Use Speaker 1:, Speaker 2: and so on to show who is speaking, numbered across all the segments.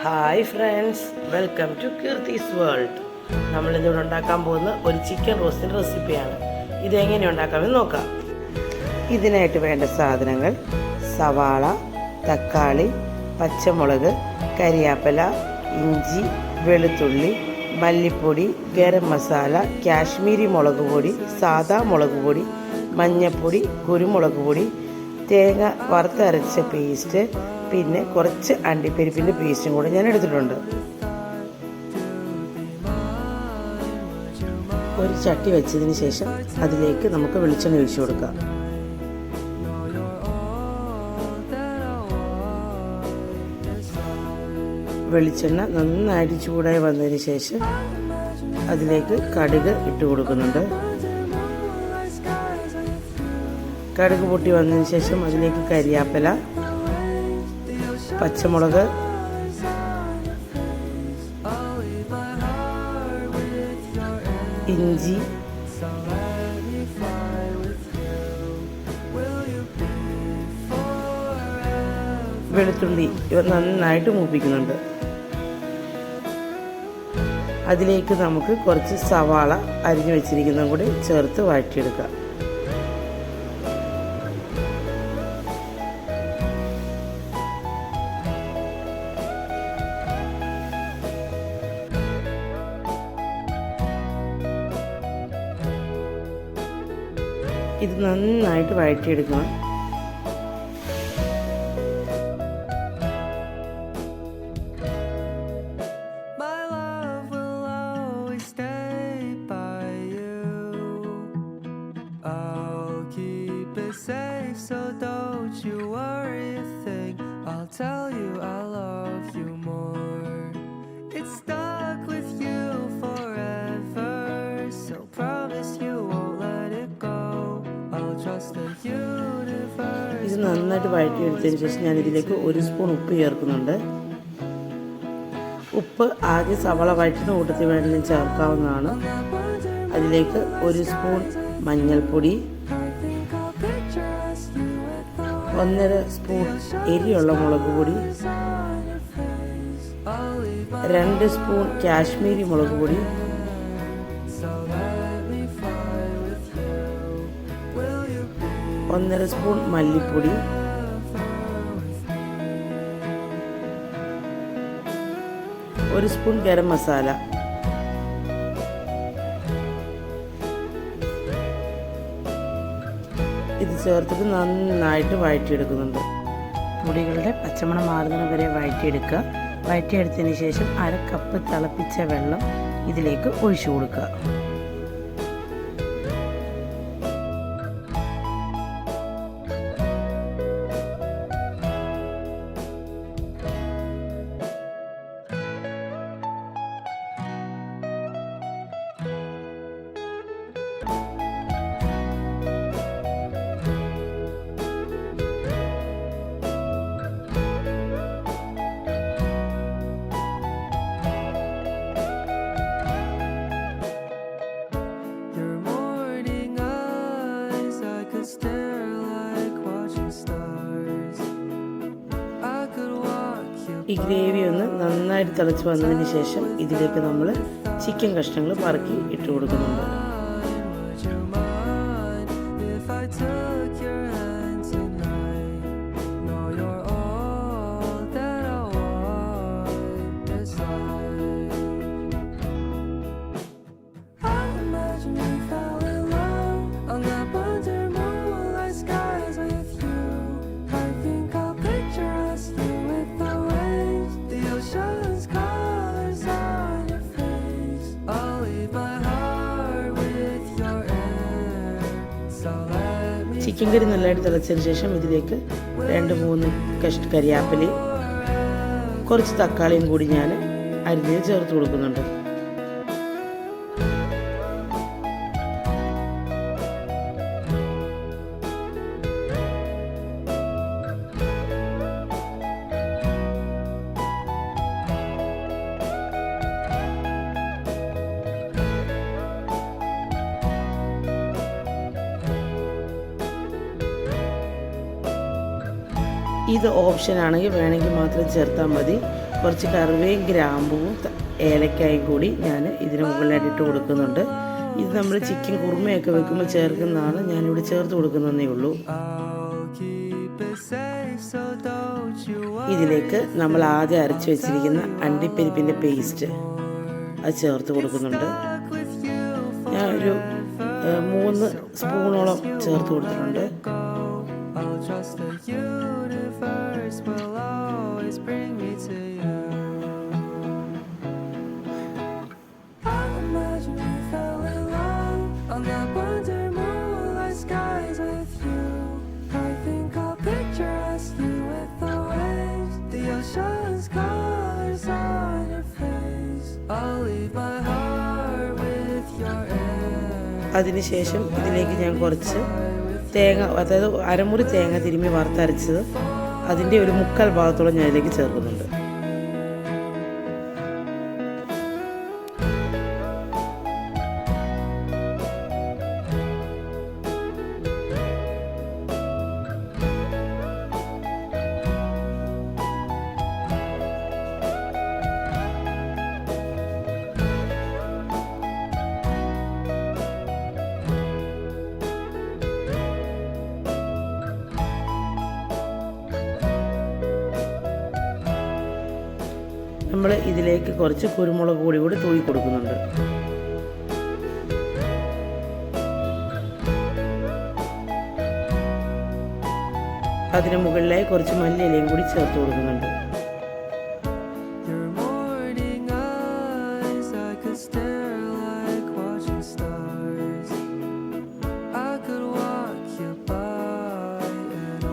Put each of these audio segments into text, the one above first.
Speaker 1: Hi friends welcome to Keerthi's world നമ്മൾ ഇന്നിവിടെ ഉണ്ടാക്കാൻ പോകുന്ന ഒരു ചിക്കൻ റോസ്റ്റിന്റെ റെസിപ്പിയാണ് ഇതെങ്ങനെ ഉണ്ടാക്കാമെന്ന് നോക്കാം. ഇതിനായിട്ട് വേണ്ട സാധനങ്ങൾ സവാള തക്കാളി പച്ചമുളക് കരിയാപ്പല ഇഞ്ചി വെളുത്തുള്ളി മല്ലിപ്പൊടി ഗരം മസാല കാശ്മീരി മുളക് പൊടി സാദാ മുളക് പൊടി മഞ്ഞൾപ്പൊടി കുരുമുളക് പൊടി തേങ്ങ വറുത്തരച്ച പേസ്റ്റ് പിന്നെ കുറച്ച് അണ്ടിപ്പരിപ്പിന്റെ പേസ്റ്റും കൂടെ ഞാൻ എടുത്തിട്ടുണ്ട്. ഒരു ചട്ടി വെച്ചതിന് ശേഷം അതിലേക്ക് നമുക്ക് വെളിച്ചെണ്ണ ഒഴിച്ചു കൊടുക്കാം. വെളിച്ചെണ്ണ നന്നായിട്ട് ചൂടായി വന്നതിന് ശേഷം അതിലേക്ക് കടുക് ഇട്ട് കൊടുക്കുന്നുണ്ട്. കടുക് പൊട്ടി വന്നതിന് ശേഷം അതിലേക്ക് കരിയാപ്പല പച്ചമുളക്. ഇഞ്ചി. വെളുത്തുള്ളി ഇവ നന്നായിട്ട് മൂപ്പിക്കുന്നുണ്ട്. അതിലേക്ക് നമുക്ക് കുറച്ച് സവാള അരിഞ്ഞു വെച്ചിരിക്കുന്നതും കൂടി ചേർത്ത് വഴറ്റിയെടുക്കാം. ഇത് നന്നായിട്ട് വഴറ്റിയെടുക്കണം. നന്നായിട്ട് വഴറ്റിയെടുത്തതിന് ശേഷം ഞാൻ ഇതിലേക്ക് ഒരു സ്പൂൺ ഉപ്പ് ചേർക്കുന്നുണ്ട്. ഉപ്പ് ആദ്യം സവള വഴറ്റുന്ന കൂട്ടത്തിൽ വേണമെങ്കിലും ചേർക്കാവുന്നതാണ്. അതിലേക്ക് ഒരു സ്പൂൺ മഞ്ഞൾപ്പൊടി ഒന്നര സ്പൂൺ എരിയുള്ള മുളക് പൊടി രണ്ട് സ്പൂൺ കാശ്മീരി മുളക് പൊടി ഒന്നര സ്പൂൺ മല്ലിപ്പൊടി. ഒരു സ്പൂൺ ഗരം മസാല. ഇത് ചേർത്തിട്ട് നന്നായിട്ട് വഴറ്റിയെടുക്കുന്നുണ്ട് പൊടികളുടെ പച്ചമണം മാറുന്നത് വരെ വഴറ്റിയെടുക്കുക വഴറ്റിയെടുത്തതിന് ശേഷം അര കപ്പ് തിളപ്പിച്ച വെള്ളം ഇതിലേക്ക് ഒഴിച്ചു കൊടുക്കുക. ഈ ഗ്രേവി ഒന്ന് നന്നായിട്ട് തിളച്ച് വന്നതിന് ശേഷം ഇതിലേക്ക് നമ്മൾ ചിക്കൻ കഷ്ണങ്ങൾ പറക്കി ഇട്ട് കൊടുക്കുന്നുണ്ട് ചിക്കൻ കറി നല്ലതായിട്ട് തിളച്ചതിന് ശേഷം ഇതിലേക്ക് രണ്ട് മൂന്ന് കഷ്ണ കരിയാപ്പലയും കുറച്ച് തക്കാളിയും കൂടി ഞാൻ അരിഞ്ഞ് ചേർത്ത് കൊടുക്കുന്നുണ്ട്. ഇത് ഓപ്ഷൻ ആണെങ്കിൽ വേണമെങ്കിൽ മാത്രം ചേർത്താൽ മതി. കുറച്ച് കറിവേയും ഗ്രാമ്പുവും ഏലക്കായും കൂടി ഞാൻ ഇതിന് മുകളിലായിട്ട് ഇട്ട് കൊടുക്കുന്നുണ്ട്. ഇത് നമ്മൾ ചിക്കൻ കുറുമയൊക്കെ വെക്കുമ്പോൾ ചേർക്കുന്നതാണ്. ഞാനിവിടെ ചേർത്ത് കൊടുക്കുന്നതേ ഉള്ളൂ. ഇതിലേക്ക് നമ്മൾ ആദ്യം അരച്ച് വെച്ചിരിക്കുന്ന അണ്ടിപ്പരിപ്പിന്റെ പേസ്റ്റ് അത് ചേർത്ത് കൊടുക്കുന്നുണ്ട്. ഞാൻ ഒരു മൂന്ന് സ്പൂണോളം ചേർത്ത് കൊടുത്തിട്ടുണ്ട്.
Speaker 2: Universe will always bring me to you. I imagine we fell in love on that wonder moonlight skies with you. I think I'll picture us you with the waves, the ocean's colors on your face. I'll leave my heart with your air.
Speaker 1: അതിനുശേഷം ഇതിലേക്ക് ഞാൻ കുറച്ച് തേങ്ങ അതായത് അരമുറി തേങ്ങ തിരുമ്മി വറുത്തരച്ചത് അതിന്റെ ഒരു മുക്കാൽ ഭാഗത്തോളം ഞാൻ ചേർക്കുന്നുണ്ട്. നമ്മൾ ഇതിലേക്ക് കുറച്ച് കുരുമുളക് പൊടി കൂടി തൂക്കി കൊടുക്കുന്നുണ്ട്. അതിന് മുകളിലായി കുറച്ച് മല്ലിയിലയും കൂടി ചേർത്ത് കൊടുക്കുന്നുണ്ട്.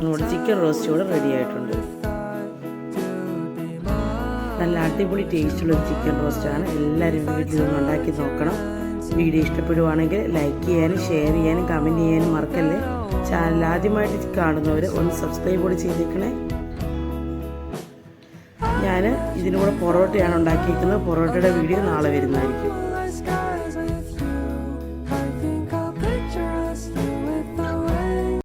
Speaker 1: നമ്മുടെ ചിക്കൻ റോസ്റ്റ് ഇവിടെ റെഡി ആയിട്ടുണ്ട്. നല്ല അടിപൊളി ടേസ്റ്റുള്ള ഒരു ചിക്കൻ റോസ്റ്റാണ്. എല്ലാവരും വീട്ടിൽ നിന്ന് ഉണ്ടാക്കി നോക്കണം. വീഡിയോ ഇഷ്ടപ്പെടുവാണെങ്കിൽ ലൈക്ക് ചെയ്യാനും ഷെയർ ചെയ്യാനും കമന്റ് ചെയ്യാനും മറക്കല്ലേ? ചാനൽ ആദ്യമായിട്ട് കാണുന്നവർ ഒന്ന് സബ്സ്ക്രൈബ് കൂടി ചെയ്തേക്കണേ. ഞാൻ ഇതിനൂടെ പൊറോട്ടയാണ് ഉണ്ടാക്കിയിരിക്കുന്നത് പൊറോട്ടയുടെ വീഡിയോ നാളെ വരുന്നതായിരിക്കും.